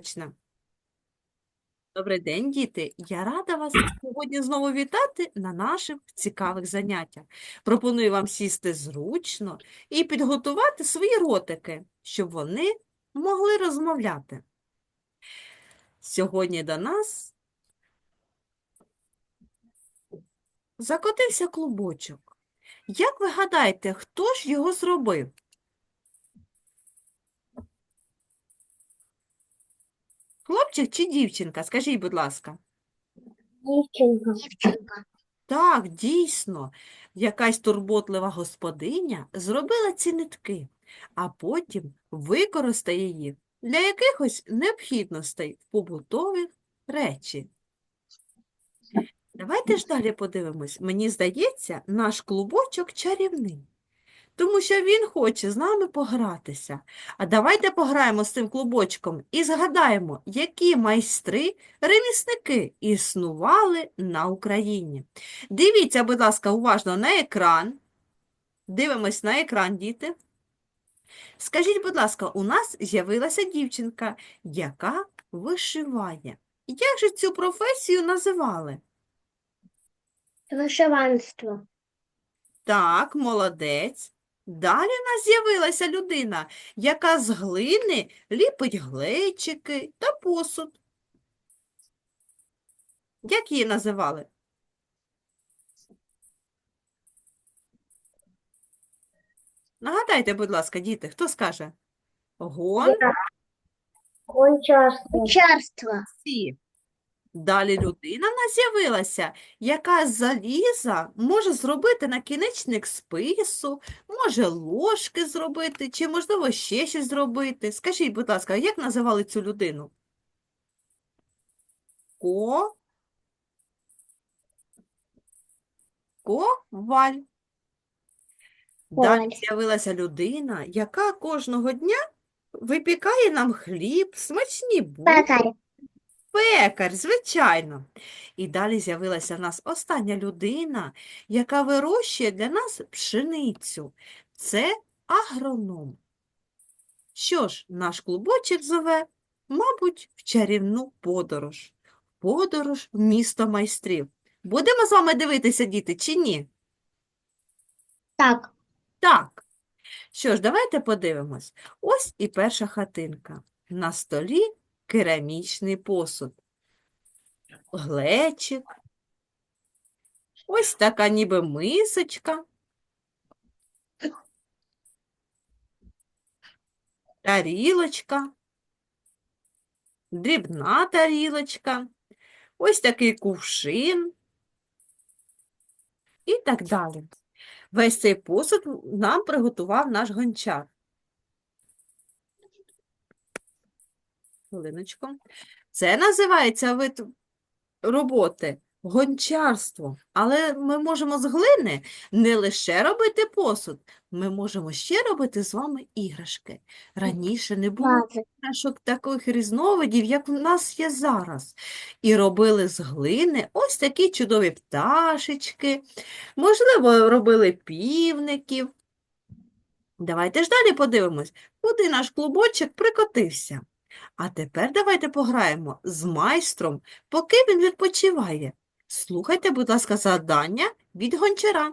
почнемо. Добрий день, діти! Я рада вас сьогодні знову вітати на наших цікавих заняттях. Пропоную вам сісти зручно і підготувати свої ротики, щоб вони могли розмовляти. Сьогодні до нас закотився клубочок. Як ви гадаєте, хто ж його зробив? Хлопчик чи дівчинка? Скажіть, будь ласка. Дівчинка. Дівчинка. Так, дійсно, якась турботлива господиня зробила ці нитки, а потім використає їх для якихось необхідностей в побутових речі. Давайте ж далі подивимось. Мені здається, наш клубочок чарівний, тому що він хоче з нами погратися. А давайте пограємо з цим клубочком і згадаємо, які майстри, ремісники існували на Україні. Дивіться, будь ласка, уважно на екран. Дивимось на екран, діти. Скажіть, будь ласка, у нас з'явилася дівчинка, яка вишиває. Як же цю професію називали? Вишиванство. Так, молодець. Далі в нас з'явилася людина, яка з глини ліпить глечики та посуд. Як її називали? Нагадайте, будь ласка, діти, хто скаже? Гон. Гончарство. Гончарство. Далі людина в нас з'явилася, яка з заліза може зробити накінечник спису, може ложки зробити, чи, можливо, ще щось зробити. Скажіть, будь ласка, як називали цю людину? Ко? Коваль. Далі з'явилася людина, яка кожного дня випікає нам хліб, смачні булки. Пекар. Звичайно. І далі з'явилася в нас остання людина, яка вирощує для нас пшеницю. Це агроном. Що ж, наш клубочок зове, мабуть, в чарівну подорож. Подорож в місто майстрів. Будемо з вами дивитися, діти, чи ні? Так. Так. Що ж, давайте подивимось. Ось і перша хатинка. На столі керамічний посуд. Глечик. Ось така ніби мисочка. Тарілочка. Дрібна тарілочка. Ось такий кувшин. І так далі. Весь цей посуд нам приготував наш гончар. Хвилиночку. Це називається вид роботи гончарство. Але ми можемо з глини не лише робити посуд, ми можемо ще робити з вами іграшки. Раніше не було іграшок таких різновидів, як в нас є зараз. І робили з глини ось такі чудові пташечки, можливо, робили півників. Давайте ж далі подивимось, куди наш клубочок прикотився. А тепер давайте пограємо з майстром, поки він відпочиває. Слухайте, будь ласка, завдання від гончара.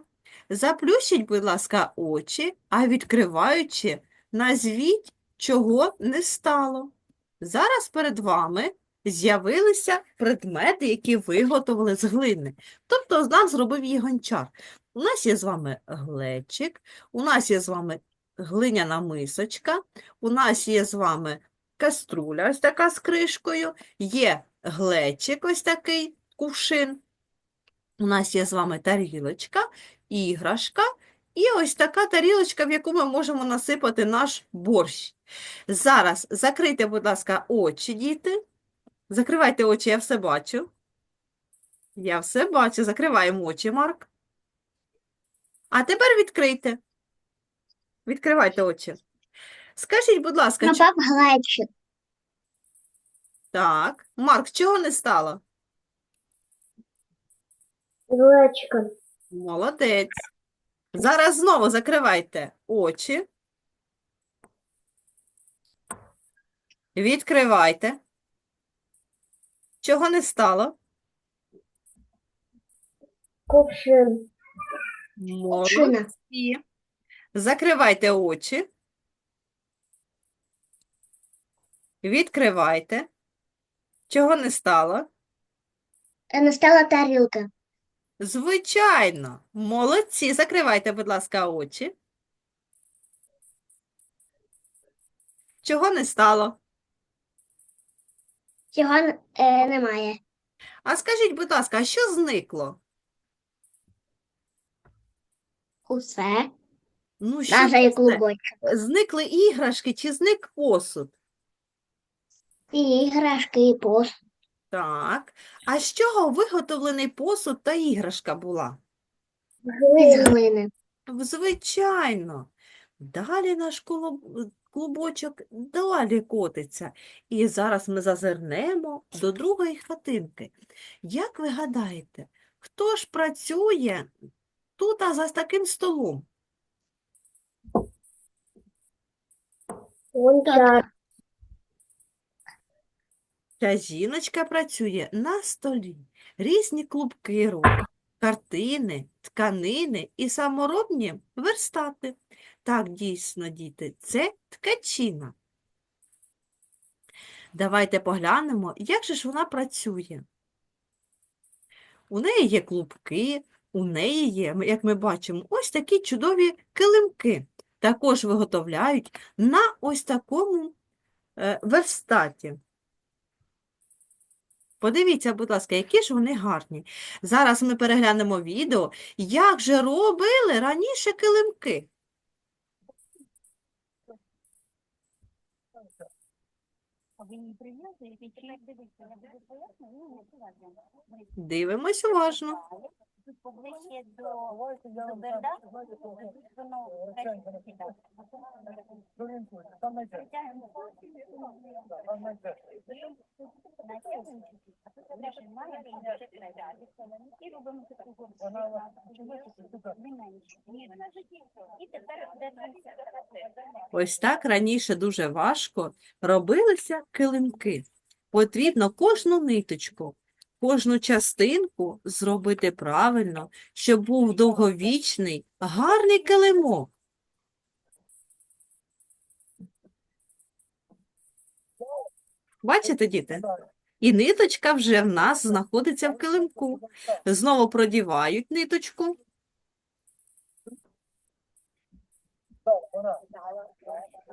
Заплющіть, будь ласка, очі, а відкриваючи, назвіть, чого не стало. Зараз перед вами з'явилися предмети, які виготовили з глини. Тобто з нас зробив її гончар. У нас є з вами глечик, у нас є з вами глиняна мисочка, у нас є з вами каструля ось така з кришкою, є глечик ось такий кувшин. У нас є з вами тарілочка, іграшка і ось така тарілочка, в яку ми можемо насипати наш борщ. Зараз закрийте, будь ласка, очі, діти. Закривайте очі, я все бачу. Я все бачу. Закриваємо очі, Марк. А тепер відкрийте. Відкривайте очі. Скажіть, будь ласка, Напав глечик. так, Марк, чого не стало? Глечка. Молодець. Зараз знову закривайте очі. Відкривайте. Чого не стало? Кувшин. Молодці. Закривайте очі. Відкривайте. Чого не стало? Е, Настала тарілка. Звичайно. Молодці. Закривайте, будь ласка, очі. Чого не стало? Цього е, немає. А скажіть, будь ласка, а що зникло? Усе. Ну, що Даже і це? клубочок. Зникли іграшки чи зник посуд? І іграшки, і посуд. Так. А з чого виготовлений посуд та іграшка була? Із глини. Звичайно. Далі наш клубочок далі котиться. І зараз ми зазирнемо до другої хатинки. Як ви гадаєте, хто ж працює тут а за таким столом? Гончар. Ця жіночка працює на столі. Різні клубки робить, картини, тканини і саморобні верстати. Так, дійсно, діти, це ткачина. Давайте поглянемо, як же ж вона працює. У неї є клубки, у неї є, як ми бачимо, ось такі чудові килимки. Також виготовляють на ось такому е, верстаті. Подивіться, будь ласка, які ж вони гарні. Зараз ми переглянемо відео, як же робили раніше килимки. Дивимось уважно. Поближче до, берда, воно краще сідати. Притягуємо натягуємо, а тут нажимаємо і. І робимо таку горку. І тепер. Ось так раніше дуже важко робилися килимки. Потрібно кожну ниточку, кожну частинку зробити правильно, щоб був довговічний, гарний килимок. Бачите, діти? І ниточка вже в нас знаходиться в килимку. Знову продівають ниточку.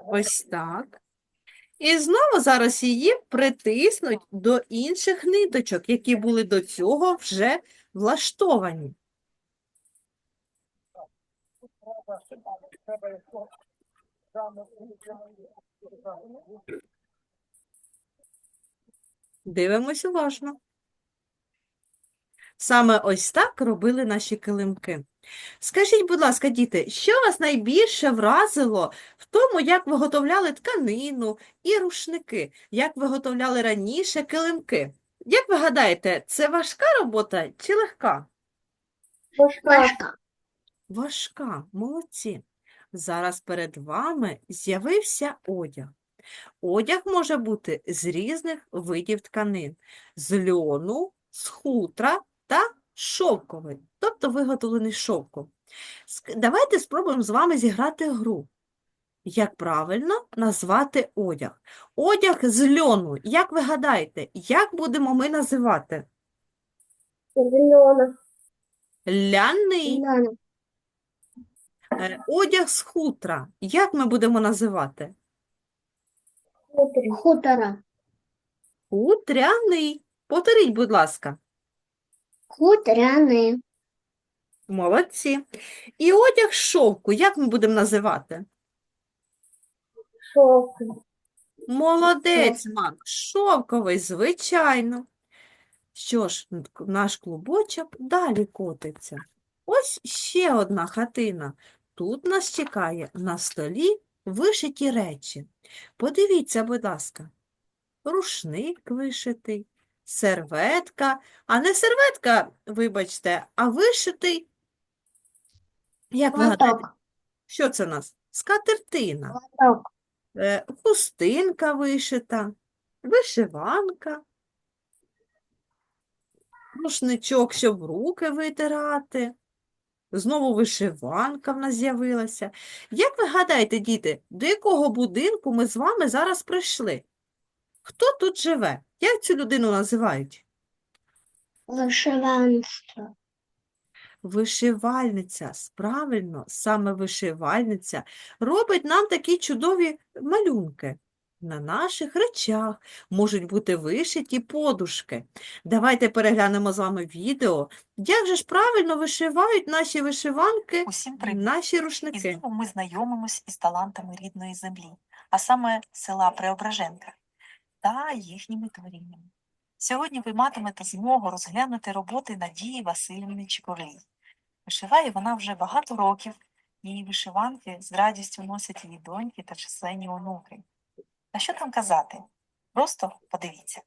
Ось так. І знову зараз її притиснуть до інших ниточок, які були до цього вже влаштовані. Дивимось уважно. Саме ось так робили наші килимки. Скажіть, будь ласка, діти, що вас найбільше вразило в тому, як виготовляли тканину і рушники, як виготовляли раніше килимки? Як ви гадаєте, це важка робота чи легка? Важка. Важка, молодці. Зараз перед вами з'явився одяг. Одяг може бути з різних видів тканин: з льону, з хутра та шовковий, тобто виготовлений. Ск- Давайте спробуємо з вами зіграти гру. Як правильно назвати одяг? Одяг з льону. Як ви гадаєте, як будемо ми називати? Зелена. Ляний. Зелена. Е, Одяг з хутра. Як ми будемо називати? Хутора. Хутряний. Повторіть, будь ласка. Хутряний. Молодці. І одяг шовку. Як ми будемо називати? Шовк. Молодець, Мак. Шовковий, звичайно. Що ж, наш клубочок далі котиться. Ось ще одна хатина. Тут нас чекає на столі вишиті речі. Подивіться, будь ласка. Рушник вишитий, серветка, а не серветка, вибачте, а вишитий. Як ви гадаєте, що це у нас? Скатертина. Е, хустинка вишита, вишиванка. рушничок, щоб руки витирати. Знову вишиванка в нас з'явилася. Як ви гадаєте, діти, до якого будинку ми з вами зараз прийшли? Хто тут живе? Як цю людину називають? Вишиванство. Вишивальниця. Правильно, саме вишивальниця робить нам такі чудові малюнки. На наших речах можуть бути вишиті подушки. Давайте переглянемо з вами відео, як же ж правильно вишивають наші вишиванки, Усім привіт! наші І рушники. знову ми знайомимось із талантами рідної землі, а саме села Преображенка та їхніми творіннями. Сьогодні ви матимете змогу розглянути роботи Надії Васильівни Чиковлій. Вишиває вона вже багато років, її вишиванки з радістю носять її доньки та численні онуки. Та що там казати? Просто подивіться.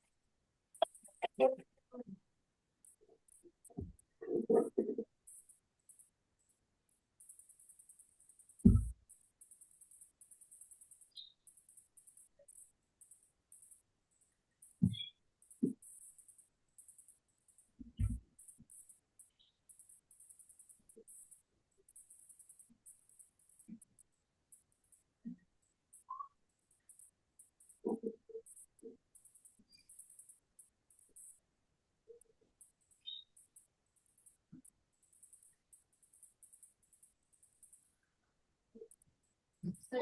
Це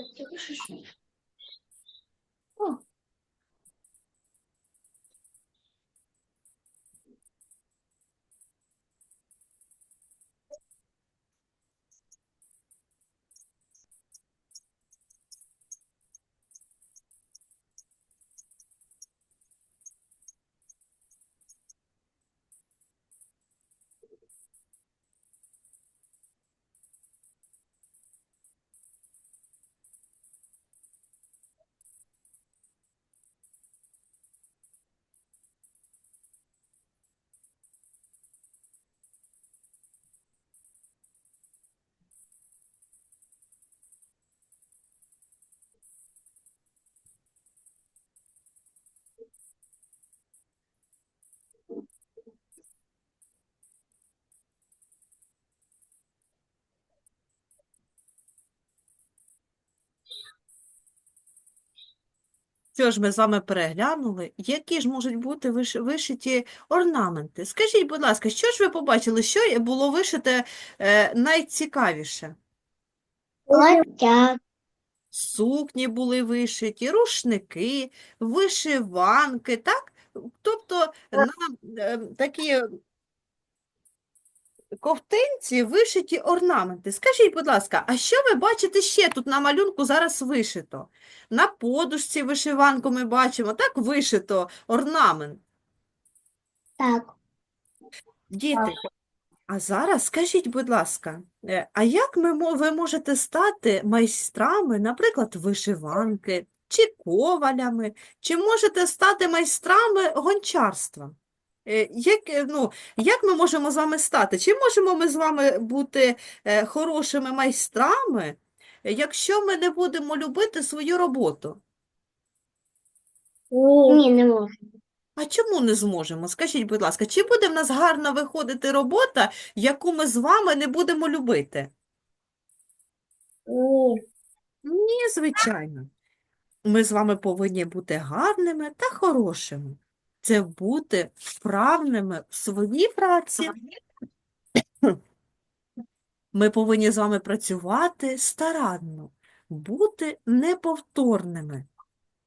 Що ж ми з вами переглянули, які ж можуть бути вишиті орнаменти? Скажіть, будь ласка, що ж ви побачили, що було вишите е, найцікавіше? Плаття. Сукні були вишиті, рушники, вишиванки, так? Тобто на е, такі ковтинці вишиті орнаменти. Скажіть, будь ласка, а що ви бачите ще тут на малюнку зараз вишито? На подушці вишиванку ми бачимо, так вишито орнамент. Так. Діти, а зараз скажіть, будь ласка, е, а як ми, ви можете стати майстрами, наприклад, вишиванки, чи ковалями, чи можете стати майстрами гончарства? Е, Як, е, ну, як ми можемо з вами стати? Чи можемо ми з вами бути е, хорошими майстрами, якщо ми не будемо любити свою роботу? Ні, не можу. А чому не зможемо? Скажіть, будь ласка, чи буде в нас гарно виходити робота, яку ми з вами не будемо любити? Ні. Ні, звичайно. Ми з вами повинні бути гарними та хорошими. Це бути вправними в своїй праці. Ми повинні з вами працювати старанно, бути неповторними.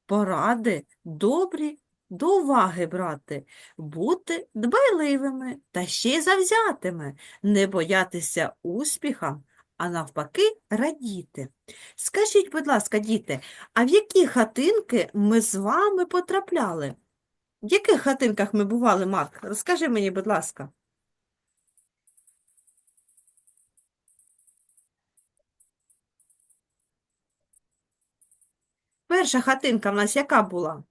Поради добрі до уваги брати, бути дбайливими та ще й завзятими, не боятися успіхам, а навпаки радіти. Скажіть, будь ласка, діти, а в які хатинки ми з вами потрапляли? В яких хатинках ми бували, Марк? Розкажи мені, будь ласка. Перша хатинка в нас яка була?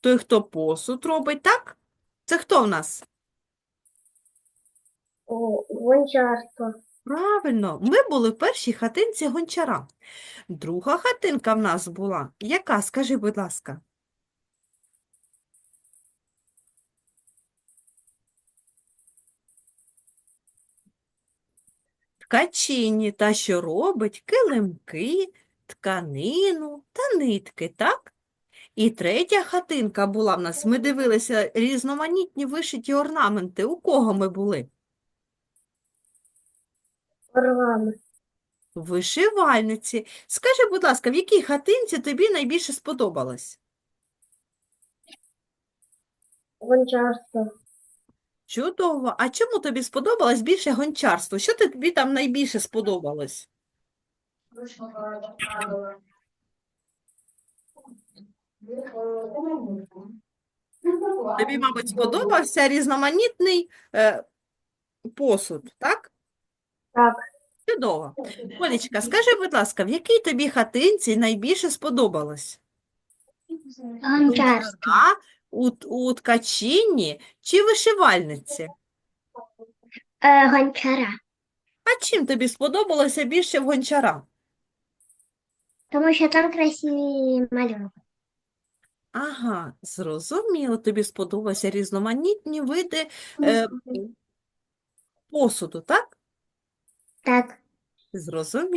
Той, хто посуд робить, так? Це хто в нас? Гончарство. Правильно, ми були в першій хатинці гончара. Друга хатинка в нас була. Яка? Скажи, будь ласка. Ткачині та що робить килимки, тканину та нитки, так? І третя хатинка була в нас. Ми дивилися різноманітні вишиті орнаменти. У кого ми були? Орлами. Вишивальниці. Скажи, будь ласка, в якій хатинці тобі найбільше сподобалось? Гончарство. Чудово. А чому тобі сподобалось більше гончарство? Що тобі там найбільше сподобалось? Тобі, мабуть, сподобався різноманітний е, посуд, так? Так. Чудово. Олечка, скажи, будь ласка, в якій тобі хатинці найбільше сподобалось? Гончарство. А у, у ткачині чи вишивальниці? Е, гончара. А чим тобі сподобалося більше в гончара? Тому що там красиві малюнки. Ага, зрозуміло, тобі сподобалися різноманітні види е, посуду, так? Так. Зрозуміло.